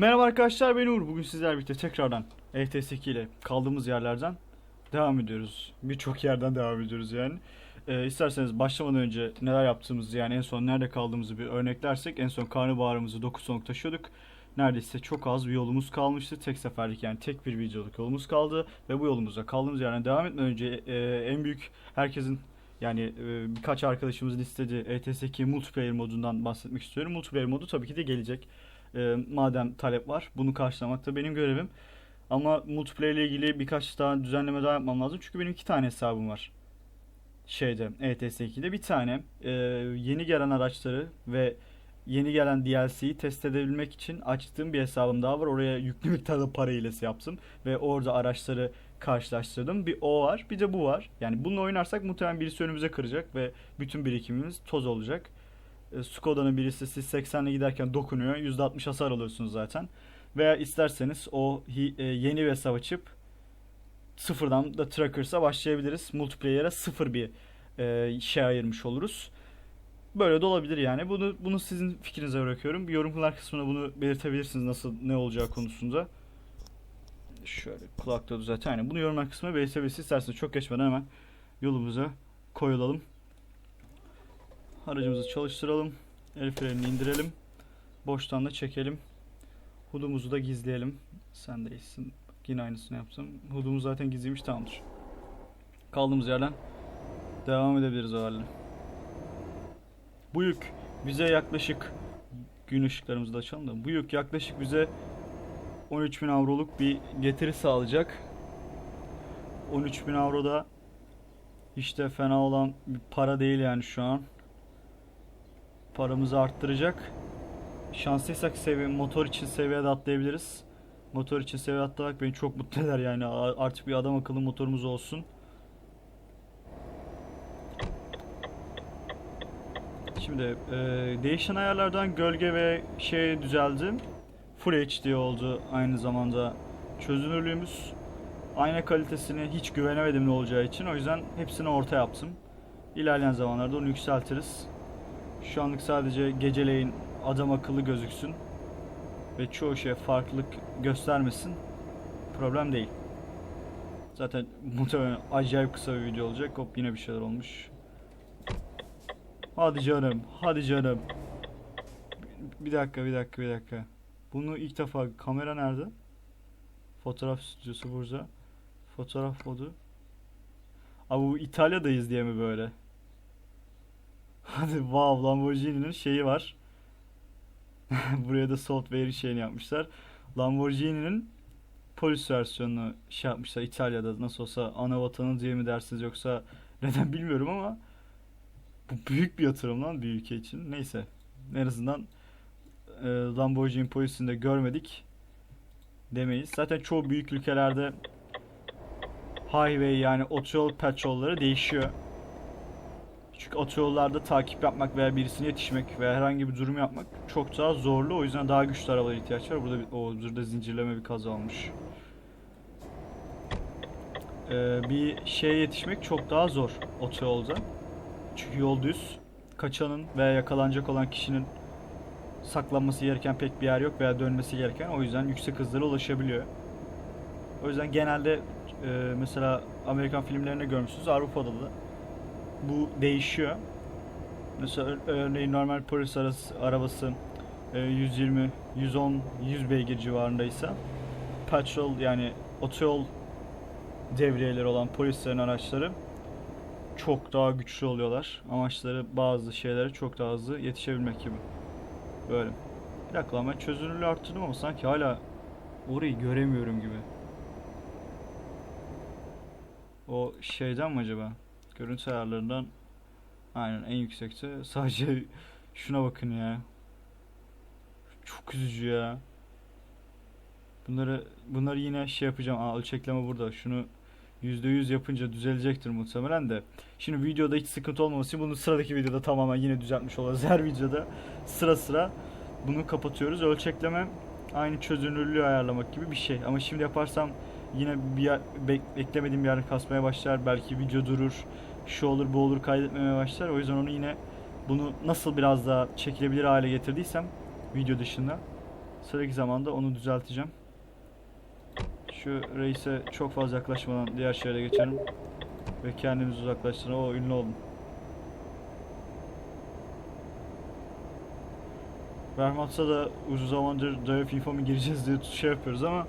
Merhaba arkadaşlar ben Uğur. Bugün sizlerle birlikte tekrardan ETS2 ile kaldığımız yerlerden devam ediyoruz. Birçok yerden devam ediyoruz yani. Ee, isterseniz başlamadan önce neler yaptığımızı yani en son nerede kaldığımızı bir örneklersek en son karnabaharımızı 9 sonuk taşıyorduk. Neredeyse çok az bir yolumuz kalmıştı. Tek seferlik yani tek bir videoluk yolumuz kaldı. Ve bu yolumuza kaldığımız yerden devam etmeden önce e, en büyük herkesin yani e, birkaç arkadaşımızın istediği ETS2 multiplayer modundan bahsetmek istiyorum. Multiplayer modu tabii ki de gelecek. E, madem talep var bunu karşılamak da benim görevim. Ama multiplayer ile ilgili birkaç daha düzenleme daha yapmam lazım. Çünkü benim iki tane hesabım var. Şeyde ETS2'de bir tane e, yeni gelen araçları ve yeni gelen DLC'yi test edebilmek için açtığım bir hesabım daha var. Oraya yüklü miktarda para hilesi yaptım ve orada araçları karşılaştırdım. Bir o var, bir de bu var. Yani bununla oynarsak muhtemelen birisi önümüze kıracak ve bütün birikimimiz toz olacak. E, Skoda'nın birisi siz 80'le giderken dokunuyor. %60 hasar alıyorsunuz zaten. Veya isterseniz o hi- e, yeni hesap açıp sıfırdan da Trackers'a başlayabiliriz. Multiplayer'e sıfır bir e, şey ayırmış oluruz. Böyle de olabilir yani. Bunu bunu sizin fikrinize bırakıyorum. Yorumlar kısmına bunu belirtebilirsiniz nasıl ne olacağı konusunda. Şöyle kulakta düzelt. Yani bunu yorumlar kısmına belirtebilirsiniz. İsterseniz çok geçmeden hemen yolumuza koyulalım. Aracımızı çalıştıralım. El frenini indirelim. Boştan da çekelim. Hudumuzu da gizleyelim. Sen de iyisin. Yine aynısını yaptım. Hudumuz zaten gizliymiş tamamdır. Kaldığımız yerden devam edebiliriz o halde. Bu yük bize yaklaşık gün ışıklarımızı da açalım da bu yük yaklaşık bize 13.000 avroluk bir getiri sağlayacak. 13.000 avro da de fena olan bir para değil yani şu an. Paramızı arttıracak. Şanslıysak seviye, motor için seviyede atlayabiliriz. Motor için seviye atlamak beni çok mutlu eder yani artık bir adam akıllı motorumuz olsun. Şimdi e, değişen ayarlardan gölge ve şey düzeldi. Full HD oldu aynı zamanda çözünürlüğümüz. Ayna kalitesine hiç güvenemedim ne olacağı için o yüzden hepsini orta yaptım. İlerleyen zamanlarda onu yükseltiriz. Şu anlık sadece geceleyin adam akıllı gözüksün ve çoğu şey farklılık göstermesin. Problem değil. Zaten muhtemelen acayip kısa bir video olacak. Hop yine bir şeyler olmuş. Hadi canım, hadi canım. Bir dakika, bir dakika, bir dakika. Bunu ilk defa kamera nerede? Fotoğraf stüdyosu burada. Fotoğraf modu. Abi bu İtalya'dayız diye mi böyle? Hadi wow Lamborghini'nin şeyi var. Buraya da software şeyini yapmışlar. Lamborghini'nin polis versiyonunu şey yapmışlar İtalya'da. Nasıl olsa ana vatanı diye mi dersiniz yoksa neden bilmiyorum ama bu büyük bir yatırım lan bir ülke için. Neyse. En azından e, Lamborghini polisini de görmedik demeyiz. Zaten çoğu büyük ülkelerde highway yani otoyol patrolları değişiyor. Çünkü otoyollarda takip yapmak veya birisine yetişmek veya herhangi bir durum yapmak çok daha zorlu. O yüzden daha güçlü arabalara ihtiyaç var. Burada bir, o burada zincirleme bir kaza olmuş. Ee, bir şeye yetişmek çok daha zor otoyolda. Çünkü yol düz. Kaçanın veya yakalanacak olan kişinin saklanması gereken pek bir yer yok veya dönmesi gereken. O yüzden yüksek hızlara ulaşabiliyor. O yüzden genelde e, mesela Amerikan filmlerinde görmüşsünüz Avrupa'da da bu değişiyor. Mesela ör- örneğin normal polis arası, arabası e, 120, 110, 100 beygir civarındaysa patrol yani otoyol devriyeleri olan polislerin araçları çok daha güçlü oluyorlar. Amaçları bazı şeylere çok daha hızlı yetişebilmek gibi. Böyle. Bir dakika lan ben çözünürlüğü arttırdım ama sanki hala orayı göremiyorum gibi. O şeyden mi acaba? Görüntü ayarlarından aynen en yüksekte. Sadece şuna bakın ya. Çok üzücü ya. Bunları bunları yine şey yapacağım. Aa, ölçekleme burada. Şunu %100 yapınca düzelecektir muhtemelen de. Şimdi videoda hiç sıkıntı olmaması için bunu sıradaki videoda tamamen yine düzeltmiş olacağız. Her videoda sıra sıra bunu kapatıyoruz. Ölçekleme aynı çözünürlüğü ayarlamak gibi bir şey. Ama şimdi yaparsam yine bir yer, bek- beklemediğim bir yer kasmaya başlar. Belki video durur. Şu olur bu olur kaydetmemeye başlar. O yüzden onu yine bunu nasıl biraz daha çekilebilir hale getirdiysem video dışında Sıradaki zamanda onu düzelteceğim. Şu reise çok fazla yaklaşmadan diğer şehre geçelim. Ve kendimizi uzaklaştıralım. O ünlü oldum. Vermats'a da uzun zamandır Dive Info mu gireceğiz diye şey yapıyoruz ama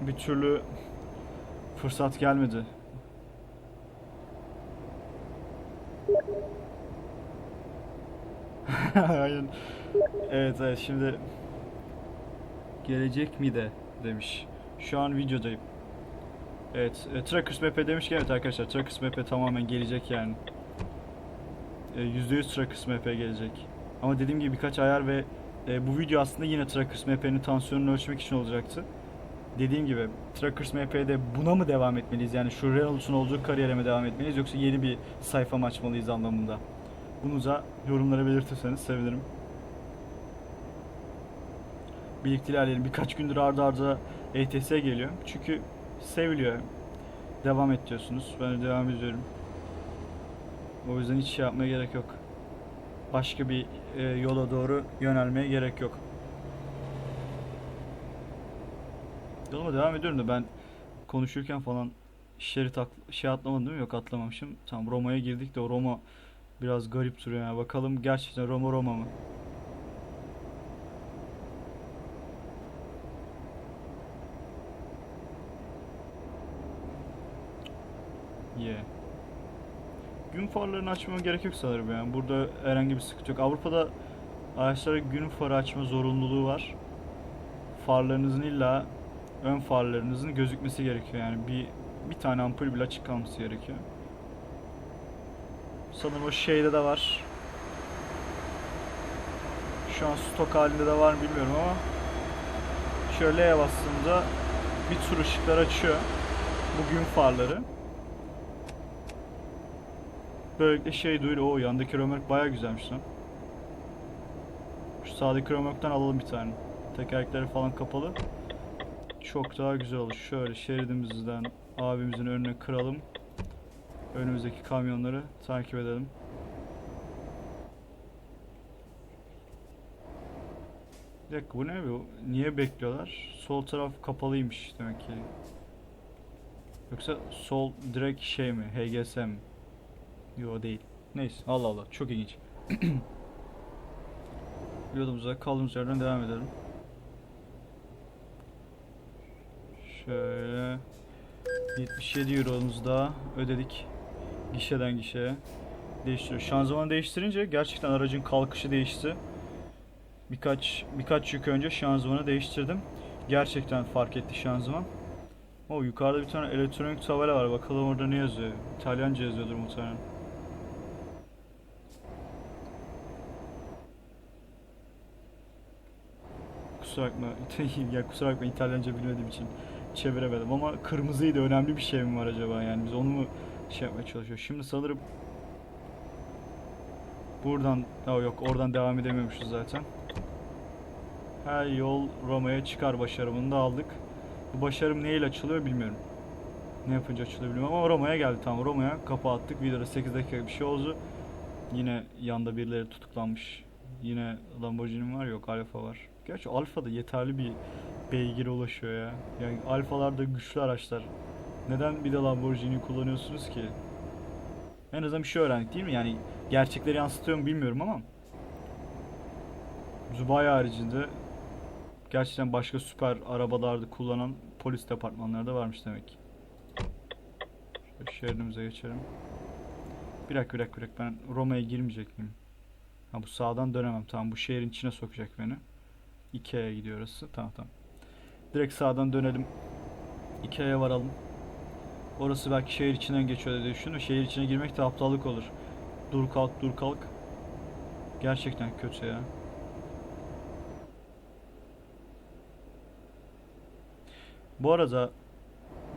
bir türlü fırsat gelmedi. Aynen. Evet evet şimdi gelecek mi de demiş. Şu an videodayım. Evet, e, Trackers MP demiş ki evet arkadaşlar Trackers MP tamamen gelecek yani. E, %100 Trackers MP gelecek. Ama dediğim gibi birkaç ayar ve e, bu video aslında yine Trackers MP'nin tansiyonunu ölçmek için olacaktı. Dediğim gibi Trackers MP'de buna mı devam etmeliyiz? Yani şu Reynolds'un olduğu kariyere mi devam etmeliyiz yoksa yeni bir sayfa mı açmalıyız anlamında? Bunu da yorumlara belirtirseniz sevinirim. Birlikte ilerleyelim. Birkaç gündür arda arda ETS geliyor. Çünkü seviliyor. Devam et diyorsunuz. Ben de devam ediyorum. O yüzden hiç şey yapmaya gerek yok. Başka bir e, yola doğru yönelmeye gerek yok. Yoluma devam ediyorum da ben konuşurken falan şerit şey atlamadım değil mi? Yok atlamamışım. Tamam Roma'ya girdik de o Roma biraz garip duruyor yani. Bakalım gerçekten Roma Roma mı? Yeah. Gün farlarını açmama gerek yok sanırım yani. Burada herhangi bir sıkıntı yok. Avrupa'da araçlara gün farı açma zorunluluğu var. Farlarınızın illa ön farlarınızın gözükmesi gerekiyor yani bir bir tane ampul bile açık kalması gerekiyor. Sanırım o şeyde de var. Şu an stok halinde de var mı bilmiyorum ama şöyle L'ye bastığımda bir tur ışıklar açıyor. Bu gün farları. Böylelikle şey duyuyor. O yandaki römork baya güzelmiş lan. Şu sağdaki römorktan alalım bir tane. Tekerlekleri falan kapalı. Çok daha güzel olur. Şöyle şeridimizden abimizin önüne kıralım. Önümüzdeki kamyonları takip edelim. Bir dakika bu ne bu? Niye bekliyorlar? Sol taraf kapalıymış demek ki. Yoksa sol direkt şey mi? HGS mi? Yo değil. Neyse Allah Allah çok ilginç. Yolumuza kaldığımız yerden devam edelim. Şöyle 77 euro'muzu daha ödedik. Gişeden gişeye. Değiştiriyor. Şanzımanı değiştirince gerçekten aracın kalkışı değişti. Birkaç birkaç yük önce şanzımanı değiştirdim. Gerçekten fark etti şanzıman. O yukarıda bir tane elektronik tabela var. Bakalım orada ne yazıyor. İtalyanca yazıyordur muhtemelen. Kusura bakma. ya kusura bakma İtalyanca bilmediğim için çeviremedim ama kırmızıydı önemli bir şey mi var acaba yani biz onu mu şey yapmaya çalışıyoruz. Şimdi sanırım buradan ha yok oradan devam edemiyormuşuz zaten. Her yol Roma'ya çıkar başarımını da aldık. Bu başarım neyle açılıyor bilmiyorum. Ne yapınca açılıyor bilmiyorum ama Roma'ya geldi tamam Roma'ya kapı attık. Videoda 8 dakika bir şey oldu. Yine yanda birileri tutuklanmış. Yine Lamborghini var yok Alfa var. Gerçi Alfa da yeterli bir beygire ulaşıyor ya. Yani Alfalar da güçlü araçlar. Neden bir de Lamborghini kullanıyorsunuz ki? En azından bir şey öğrendik değil mi? Yani gerçekleri yansıtıyor mu bilmiyorum ama Zubay haricinde gerçekten başka süper arabalarda kullanan polis departmanları da varmış demek ki. Şöyle şehrimize geçelim. Bir dakika bir dakika bir dakika ben Roma'ya girmeyecek miyim? Ha bu sağdan dönemem. Tamam bu şehrin içine sokacak beni. Ikea'ya gidiyor orası. Tamam tamam. Direkt sağdan dönelim. Ikea'ya varalım. Orası belki şehir içinden geçiyor diye düşündüm. Şehir içine girmek de aptallık olur. Dur kalk dur kalk. Gerçekten kötü ya. Bu arada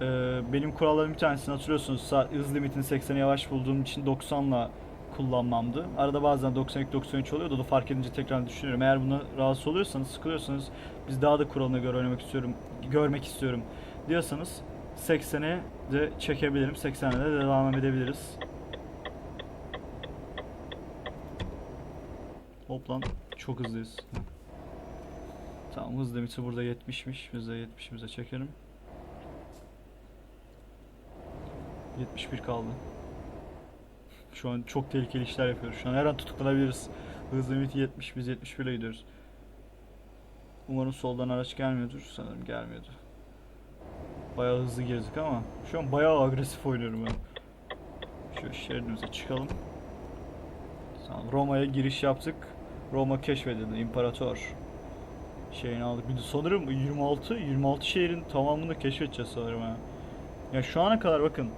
e, benim kurallarım bir tanesini hatırlıyorsunuz. Hız limitini 80'e yavaş bulduğum için 90'la kullanmamdı. Arada bazen 92-93 oluyordu. Onu fark edince tekrar düşünüyorum. Eğer buna rahatsız oluyorsanız, sıkılıyorsanız biz daha da kuralına göre oynamak istiyorum, görmek istiyorum diyorsanız 80'e de çekebilirim. 80'e de devam edebiliriz. Hop lan çok hızlıyız. Tamam hız limiti burada 70'miş. Biz de 70'imize çekelim. 71 kaldı. Şu an çok tehlikeli işler yapıyoruz. Şu an her an tutuklanabiliriz. Hız limiti 70, biz 71 ile gidiyoruz. Umarım soldan araç gelmiyordur. Sanırım gelmiyordu. Bayağı hızlı girdik ama şu an bayağı agresif oynuyorum ben. Şu şeridimize çıkalım. Tamam, Roma'ya giriş yaptık. Roma keşfedildi. İmparator. Şeyini aldık. Bir de sanırım 26 26 şehrin tamamını keşfedeceğiz sanırım ha. Ya şu ana kadar bakın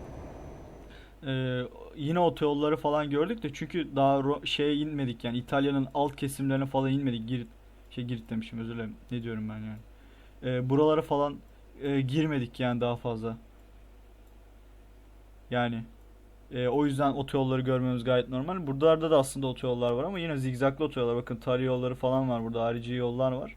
ee, yine otoyolları falan gördük de çünkü daha Ro- şeye inmedik yani İtalya'nın alt kesimlerine falan inmedik. Girit şey Girit demişim özür dilerim. Ne diyorum ben yani. Ee, buralara falan e, girmedik yani daha fazla. Yani e, o yüzden otoyolları görmemiz gayet normal. Buralarda da aslında otoyollar var ama yine zigzaglı otoyollar. Bakın tarih yolları falan var burada. Harici yollar var.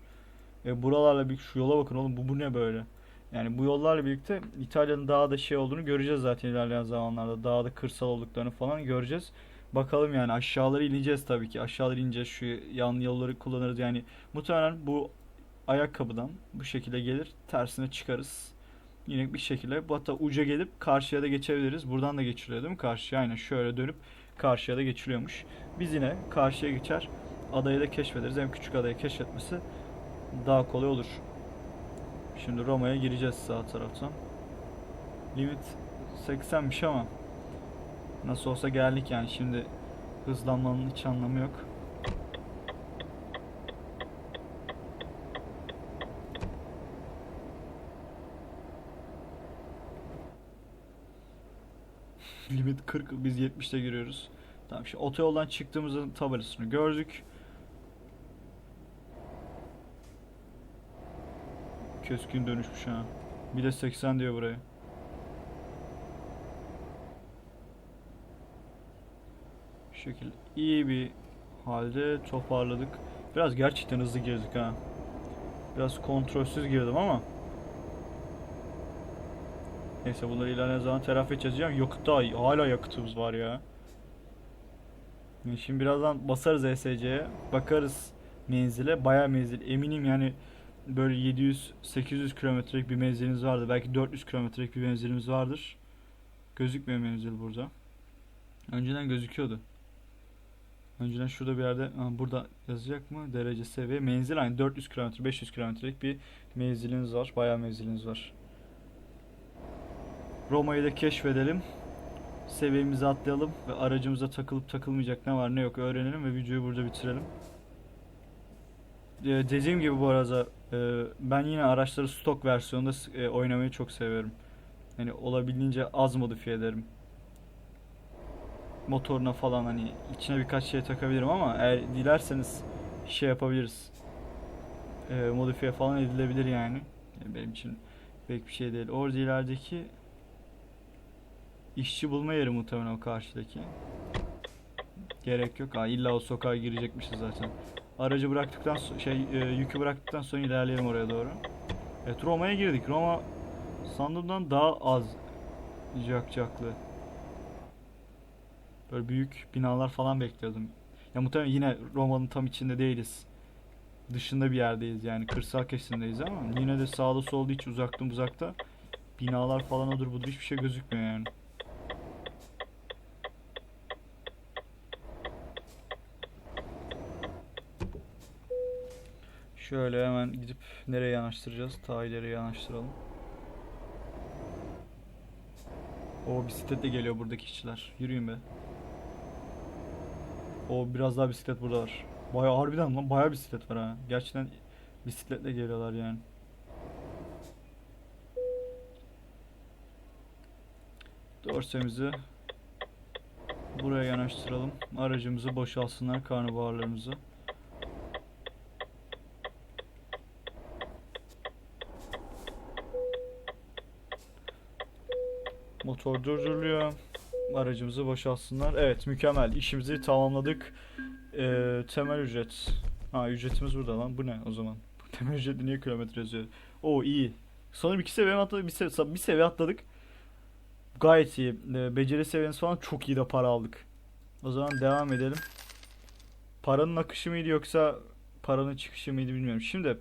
E, buralarla bir şu yola bakın oğlum bu, bu ne böyle? Yani bu yollarla birlikte İtalya'nın daha da şey olduğunu göreceğiz zaten ilerleyen zamanlarda. Daha da kırsal olduklarını falan göreceğiz. Bakalım yani aşağıları ineceğiz tabii ki. Aşağıları ineceğiz. Şu yan yolları kullanırız. Yani muhtemelen bu ayakkabıdan bu şekilde gelir. Tersine çıkarız. Yine bir şekilde hatta uca gelip karşıya da geçebiliriz. Buradan da geçiliyor değil mi? Karşıya aynen şöyle dönüp karşıya da geçiliyormuş. Biz yine karşıya geçer. Adayı da keşfederiz. Hem küçük adayı keşfetmesi daha kolay olur. Şimdi Roma'ya gireceğiz sağ taraftan. Limit 80'miş ama nasıl olsa geldik yani şimdi hızlanmanın hiç anlamı yok. Limit 40 biz 70'te giriyoruz. Tamam şimdi otoyoldan çıktığımızın tabelasını gördük. Keskin dönüşmüş ha. Bir de 80 diyor buraya. Şu şekilde iyi bir halde toparladık. Biraz gerçekten hızlı girdik ha. Biraz kontrolsüz girdim ama. Neyse bunları ilerleyen zaman telafi edeceğiz. Yani yakıtta hala yakıtımız var ya. Şimdi birazdan basarız ESC'ye. Bakarız menzile. Bayağı menzil. Eminim yani böyle 700-800 kilometrelik bir menzilimiz vardı. Belki 400 kilometrelik bir menzilimiz vardır. Gözükmüyor menzil burada. Önceden gözüküyordu. Önceden şurada bir yerde ha, burada yazacak mı? Derece seviye. Menzil aynı 400 kilometre 500 kilometrelik bir menziliniz var. Bayağı menziliniz var. Roma'yı da keşfedelim. Seviyemizi atlayalım ve aracımıza takılıp takılmayacak ne var ne yok öğrenelim ve videoyu burada bitirelim. Ee, dediğim gibi bu arada e, ben yine araçları stok versiyonda e, oynamayı çok seviyorum. Yani olabildiğince az modifiye ederim. Motoruna falan hani içine birkaç şey takabilirim ama eğer dilerseniz şey yapabiliriz. E, modifiye falan edilebilir. Yani Benim için pek bir şey değil. Orada ilerideki işçi bulma yeri muhtemelen o karşıdaki. Gerek yok. Ha, illa o sokağa girecekmişiz zaten. Aracı bıraktıktan şey e, yükü bıraktıktan sonra ilerleyelim oraya doğru. Evet Roma'ya girdik. Roma sandığımdan daha az cakcaklı. Böyle büyük binalar falan bekliyordum. Ya muhtemelen yine Roma'nın tam içinde değiliz. Dışında bir yerdeyiz yani kırsal kesimdeyiz ama yine de sağda solda hiç uzakta uzakta binalar falan odur budur hiçbir şey gözükmüyor yani. Şöyle hemen gidip nereye yanaştıracağız? Ta ileriye yanaştıralım. O bisikletle geliyor buradaki işçiler. Yürüyün be. O biraz daha bisiklet burada var. Bayağı harbiden lan bayağı bisiklet var ha. Gerçekten bisikletle geliyorlar yani. Dorsemizi buraya yanaştıralım. Aracımızı boşalsınlar karnabaharlarımızı. Motor durduruluyor. Aracımızı boşaltsınlar. Evet mükemmel. İşimizi tamamladık. Ee, temel ücret. Ha ücretimiz burada lan. Bu ne o zaman? Temel ücretli niye kilometre yazıyor? Oo iyi. Sanırım iki seviye atladık? Bir, sev- bir seviye atladık. Gayet iyi. Ee, beceri seviyeniz falan çok iyi de para aldık. O zaman devam edelim. Paranın akışı mıydı yoksa paranın çıkışı mıydı bilmiyorum. Şimdi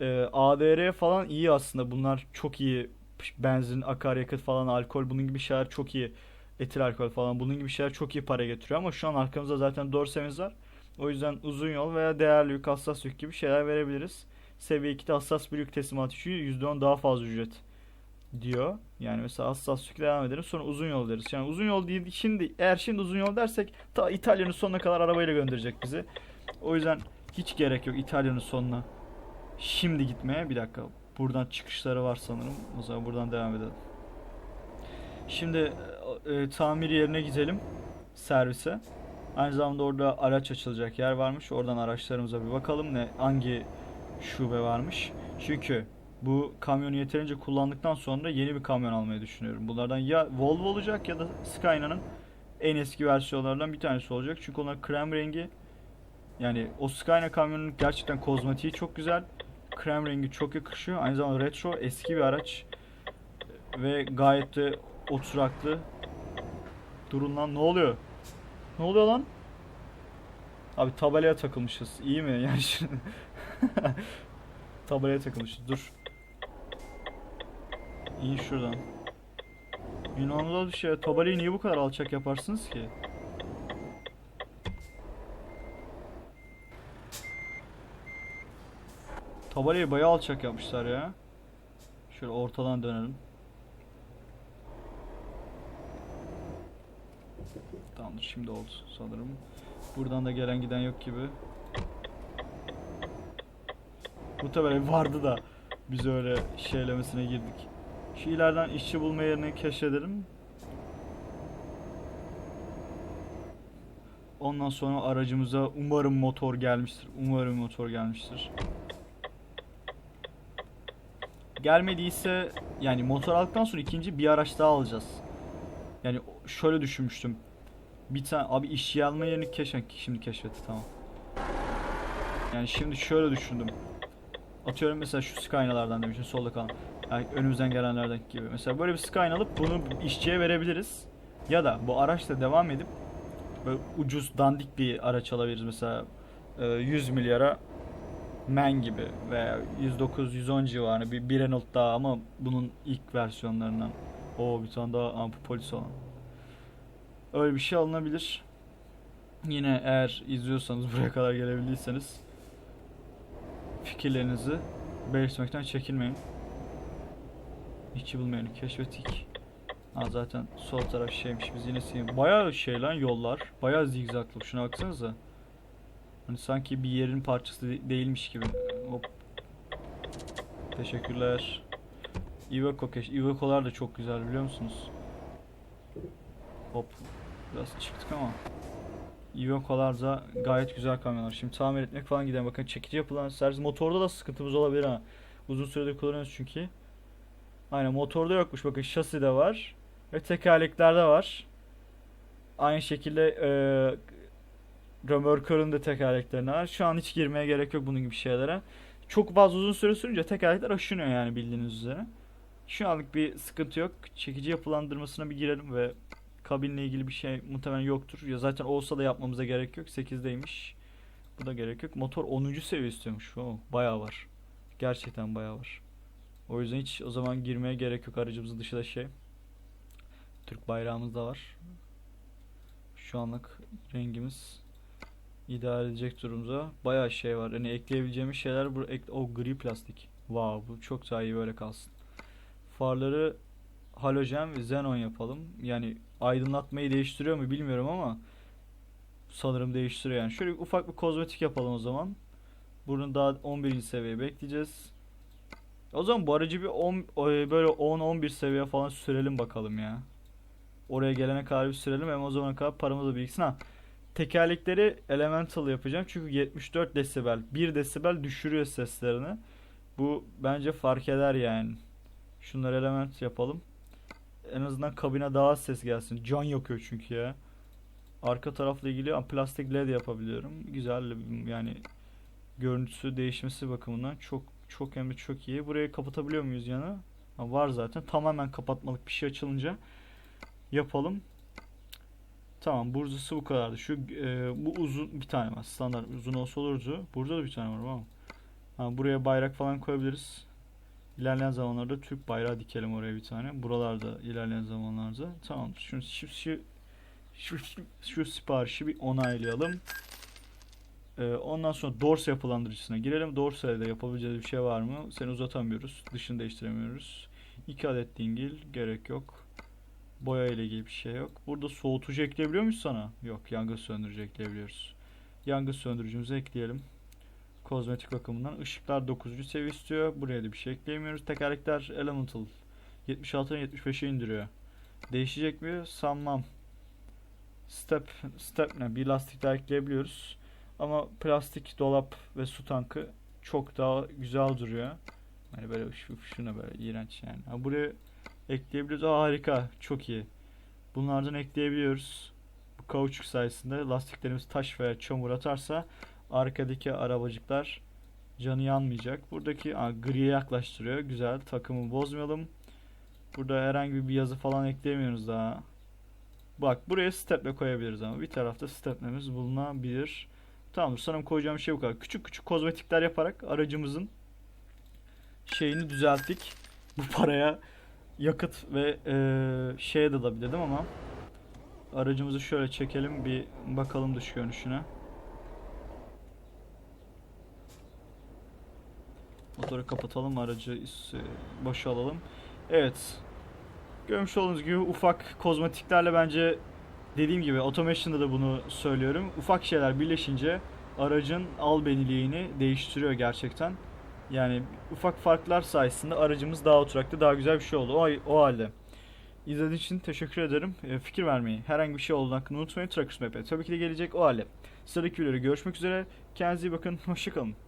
Ee, ADR falan iyi aslında. Bunlar çok iyi. Benzin, akaryakıt falan, alkol bunun gibi şeyler çok iyi. Etil alkol falan bunun gibi şeyler çok iyi para getiriyor ama şu an arkamızda zaten dorsemiz var. O yüzden uzun yol veya değerli yük, hassas yük gibi şeyler verebiliriz. Seviye 2'de hassas bir yük teslimatı için %10 daha fazla ücret diyor. Yani mesela hassas yükle devam edelim sonra uzun yol deriz. Yani uzun yol değil şimdi eğer şimdi uzun yol dersek ta İtalya'nın sonuna kadar arabayla gönderecek bizi. O yüzden hiç gerek yok İtalya'nın sonuna şimdi gitmeye. Bir dakika buradan çıkışları var sanırım. O zaman buradan devam edelim. Şimdi e, e, tamir yerine gidelim servise. Aynı zamanda orada araç açılacak yer varmış. Oradan araçlarımıza bir bakalım ne hangi şube varmış. Çünkü bu kamyonu yeterince kullandıktan sonra yeni bir kamyon almayı düşünüyorum. Bunlardan ya Volvo olacak ya da Skyline'ın en eski versiyonlarından bir tanesi olacak. Çünkü onlar krem rengi. Yani o Skyline kamyonun gerçekten kozmetiği çok güzel. Krem rengi çok yakışıyor. Aynı zamanda retro eski bir araç. Ve gayet de oturaklı. Durun lan ne oluyor? Ne oluyor lan? Abi tabelaya takılmışız. İyi mi? Yani şimdi tabelaya takılmışız. Dur. İyi şuradan. İnanılmaz bir şey. Tabelayı niye bu kadar alçak yaparsınız ki? Tabelayı bayağı alçak yapmışlar ya. Şöyle ortadan dönelim. Tamamdır şimdi oldu sanırım. Buradan da gelen giden yok gibi. Bu tabela vardı da biz öyle şeylemesine girdik. Şu ileriden işçi bulma yerini keşfedelim. Ondan sonra aracımıza umarım motor gelmiştir. Umarım motor gelmiştir. Gelmediyse yani motor aldıktan sonra ikinci bir araç daha alacağız. Yani şöyle düşünmüştüm. Bir tane abi işçi alma yerini keşfet şimdi keşfetti tamam. Yani şimdi şöyle düşündüm. Atıyorum mesela şu Skynalardan demişim solda kalan. Yani önümüzden gelenlerden gibi. Mesela böyle bir Skyne alıp bunu işçiye verebiliriz. Ya da bu araçla devam edip böyle ucuz dandik bir araç alabiliriz mesela 100 milyara Man gibi veya 109-110 civarı bir, bir Renault daha ama bunun ilk versiyonlarından. O bir tane daha ampu polis olan. Öyle bir şey alınabilir. Yine eğer izliyorsanız buraya kadar gelebildiyseniz fikirlerinizi belirtmekten çekinmeyin. İçi bulmayanı keşfettik. Ha zaten sol taraf şeymiş biz yine seyim. Bayağı şey lan yollar. Bayağı zigzaglı. Şuna baksanıza. Hani sanki bir yerin parçası de- değilmiş gibi. Hop. Teşekkürler. Iveco keş. Iveco'lar da çok güzel biliyor musunuz? Hop. Biraz çıktık ama. Iveco'lar da gayet güzel kamyonlar. Şimdi tamir etmek falan gidelim. Bakın çekici yapılan servis. Motorda da sıkıntımız olabilir ha. Uzun süredir kullanıyoruz çünkü. Aynen motorda yokmuş. Bakın şaside var. Ve tekerleklerde var. Aynı şekilde e, römorkörün de tekerleklerine var. Şu an hiç girmeye gerek yok bunun gibi şeylere. Çok fazla uzun süre sürünce tekerlekler aşınıyor yani bildiğiniz üzere. Şu anlık bir sıkıntı yok. Çekici yapılandırmasına bir girelim ve kabinle ilgili bir şey muhtemelen yoktur. Ya zaten olsa da yapmamıza gerek yok. 8'deymiş. Bu da gerek yok. Motor 10. seviye istiyormuş. Oo, bayağı var. Gerçekten bayağı var. O yüzden hiç o zaman girmeye gerek yok aracımızın dışında şey. Türk bayrağımız da var. Şu anlık rengimiz idare edecek durumda. Bayağı şey var. Hani ekleyebileceğimiz şeyler bu o gri plastik. Wow, bu çok daha iyi böyle kalsın. Farları halojen ve xenon yapalım. Yani aydınlatmayı değiştiriyor mu bilmiyorum ama sanırım değiştiriyor yani. Şöyle ufak bir kozmetik yapalım o zaman. Bunu daha 11. seviyeye bekleyeceğiz. O zaman bu aracı bir 10 e, böyle 10-11 seviye falan sürelim bakalım ya. Oraya gelene kadar bir sürelim hem o zamana kadar paramız da biriksin ha. Tekerlekleri elemental yapacağım çünkü 74 desibel 1 desibel düşürüyor seslerini. Bu bence fark eder yani. Şunları element yapalım. En azından kabine daha az ses gelsin. Can yakıyor çünkü ya. Arka tarafla ilgili plastik led yapabiliyorum. Güzel yani görüntüsü değişmesi bakımından çok çok hem çok iyi. Burayı kapatabiliyor muyuz yana? Var zaten. Tamamen kapatmalık bir şey açılınca yapalım. Tamam burcusu bu kadardı. Şu e, bu uzun bir tane var. Standart uzun olsa olurdu. Burada da bir tane var ama. Ha, buraya bayrak falan koyabiliriz. İlerleyen zamanlarda Türk bayrağı dikelim oraya bir tane. Buralarda ilerleyen zamanlarda. Tamam. Şu, şu, şu, şu, şu, siparişi bir onaylayalım. Ee, ondan sonra dorsa yapılandırıcısına girelim. Dorsa'ya da yapabileceğimiz bir şey var mı? Seni uzatamıyoruz. Dışını değiştiremiyoruz. 2 adet dingil. Gerek yok. Boya ile ilgili bir şey yok. Burada soğutucu ekleyebiliyor muyuz sana? Yok. Yangın söndürücü ekleyebiliyoruz. Yangın söndürücümüzü ekleyelim. Kozmetik bakımından ışıklar 9. seviye istiyor. Buraya da bir şey ekleyemiyoruz. Tekerlekler Elemental 76'dan 75'e indiriyor. Değişecek mi? Sanmam. Step, step ne? Bir lastik daha ekleyebiliyoruz. Ama plastik dolap ve su tankı çok daha güzel duruyor. Hani böyle şu, şuna böyle iğrenç yani. Ha, buraya ekleyebiliyoruz. Aa, harika. Çok iyi. Bunlardan ekleyebiliyoruz. Bu kauçuk sayesinde lastiklerimiz taş veya çamur atarsa arkadaki arabacıklar canı yanmayacak. Buradaki aa, griye yaklaştırıyor. Güzel. Takımı bozmayalım. Burada herhangi bir yazı falan ekleyemiyoruz daha. Bak buraya steple koyabiliriz ama bir tarafta steplemiz bulunabilir. Tamam sanırım koyacağım şey bu kadar. Küçük küçük kozmetikler yaparak aracımızın şeyini düzelttik. Bu paraya yakıt ve eee şeye de alabilirdim ama aracımızı şöyle çekelim bir bakalım dış görünüşüne. Motoru kapatalım aracı boşa alalım. Evet. Görmüş olduğunuz gibi ufak kozmetiklerle bence dediğim gibi automation'da da bunu söylüyorum. Ufak şeyler birleşince aracın albeniliğini değiştiriyor gerçekten. Yani ufak farklar sayesinde aracımız daha oturaklı, daha güzel bir şey oldu. O, o halde. İzlediğiniz için teşekkür ederim. E, fikir vermeyi, herhangi bir şey olduğunu hakkında unutmayın. Trackers Map'e tabii ki de gelecek o halde. Sıradaki videoda görüşmek üzere. Kendinize iyi bakın. Hoşçakalın.